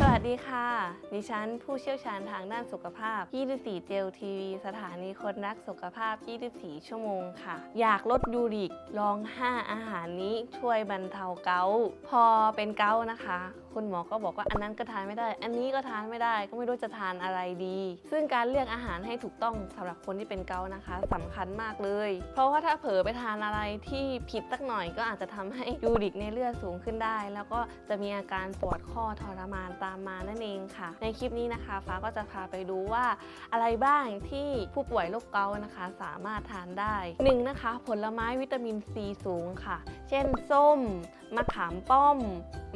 สวัสดีค่ะ ดิฉันผู้เชี่ยวชาญทางด้านสุขภาพ 24 เจลทีวี สถานีคนรักสุขภาพ 24 ชั่วโมงค่ะ อยากลดยูริก ลอง 5 อาหารนี้ช่วยบรรเทาเกา พอเป็นเกานะคะ คุณหมอก็บอกว่าอันนั้นก็ทานไม่ได้ อันนี้ก็ทานไม่ได้ ก็ไม่รู้จะทานอะไรดี ซึ่งการเลือกอาหารให้ถูกต้องสำหรับคนที่เป็นเกาต์นะคะสำคัญมากเลย เพราะว่าถ้าเผลอไปทานอะไรที่ผิดสักหน่อยก็อาจจะทำให้ยูริกในเลือดสูงขึ้นได้ แล้วก็จะมีอาการปวดข้อทรมานตามมานั่นเองค่ะ ในคลิปนี้นะคะฟ้าก็จะพาไปดูว่าอะไรบ้างที่ผู้ป่วยโรคเกาต์นะคะ สามารถทานได้หนึ่งนะคะ ผลไม้วิตามินซีสูงค่ะ เช่นส้มมะขามป้อม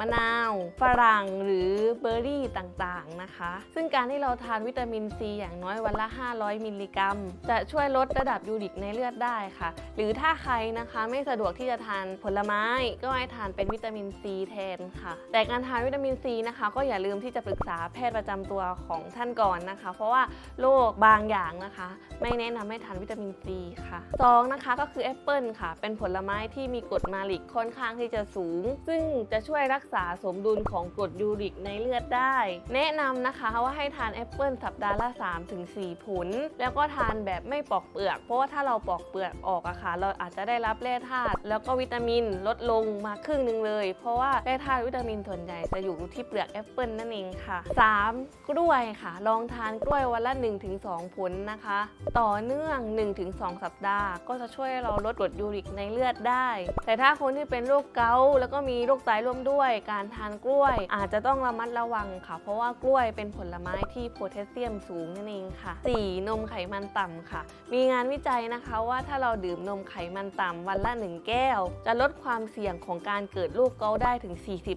มะนาว ฝรั่งหรือเบอร์รี่ต่างๆนะคะ ซึ่งการที่เราทานวิตามินซีอย่างน้อยวันละ 500 มิลลิกรัม จะช่วยลดระดับยูริกในเลือดได้ค่ะ หรือถ้าใครนะคะไม่สะดวกที่จะทานผลไม้ ก็ให้ทานเป็นวิตามินซีแทนค่ะ แต่การทานวิตามินซีนะคะก็อย่าลืมที่จะปรึกษาแพทย์ประจำตัวของท่านก่อนนะคะ เพราะว่าโรคบางอย่างนะคะ ไม่แนะนำให้ทานวิตามินซีค่ะสองนะคะก็คือแอปเปิลค่ะ เป็นผลไม้ที่มีกรดมาลิกค่อนข้างที่จะสูง ซึ่งจะช่วยรักษาสมดุลของกรดยูริกในเลือดได้ แนะนำนะคะว่าให้ทานแอปเปิลสัปดาห์ละ 3-4 ผล แล้วก็ทานแบบไม่ปอกเปลือก เพราะว่าถ้าเราปอกเปลือกออกอะค่ะ เราอาจจะได้รับแร่ธาตุแล้วก็วิตามินลดลงมาครึ่งหนึ่งเลย เพราะว่าแร่ธาตุวิตามินส่วนใหญ่จะอยู่ที่เปลือกแอปเปิลนั่นเองค่ะ 3. กล้วยค่ะ ลองทานกล้วยวันละ 1-2 ผลนะคะ ต่อเนื่อง 1-2 สัปดาห์ ก็จะช่วยเราลดกรดยูริกในเลือดได้ แต่ถ้าคนที่เป็นโรคเกาต์แล้วก็มีโรคไตร่วมด้วยการทานกล้วย อาจจะต้องระมัดระวังค่ะ เพราะว่ากล้วยเป็นผลไม้ที่โพแทสเซียมสูงนั่นเองค่ะ 4. นมไขมันต่ำค่ะ มีงานวิจัยนะคะว่าถ้าเราดื่มนมไขมันต่ำวันละ 1 แก้ว จะลดความเสี่ยงของการเกิดโรคเกาได้ถึง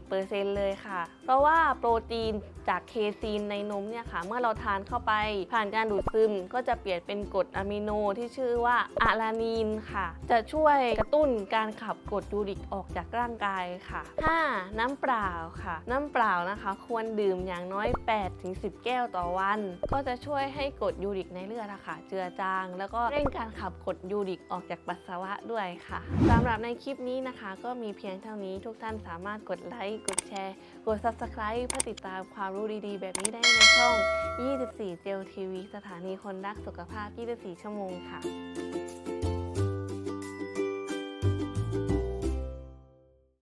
40%เลยค่ะ เพราะว่าโปรตีนจากเคซีนในนมเนี่ยค่ะ เมื่อเราทานเข้าไป ผ่านการดูดซึมก็จะเปลี่ยนเป็นกรดอะมิโนที่ชื่อว่าอะลานีนค่ะ จะช่วยกระตุ้นการขับกรดยูริกออกจากร่างกายค่ะ 5. น้ำำเปล่าค่ะ น้ำเปล่านะคะ ควรดื่มอย่างน้อย 8-10 แก้วต่อวัน ก็จะช่วยให้กรดยูริกในเลือดอะค่ะเจือจาง แล้วก็เร่งการขับกรดยูริกออกจากปัสสาวะด้วยค่ะสำหรับในคลิปนี้นะคะ ก็มีเพียงเท่านี้ทุกท่านสามารถกดไลค์กดแชร์ กด subscribe เพื่อติดตามความรู้ดีๆ แบบนี้ได้ในช่อง 24 เจลทีวีสถานีคนรักสุขภาพ 24 ชั่วโมงค่ะ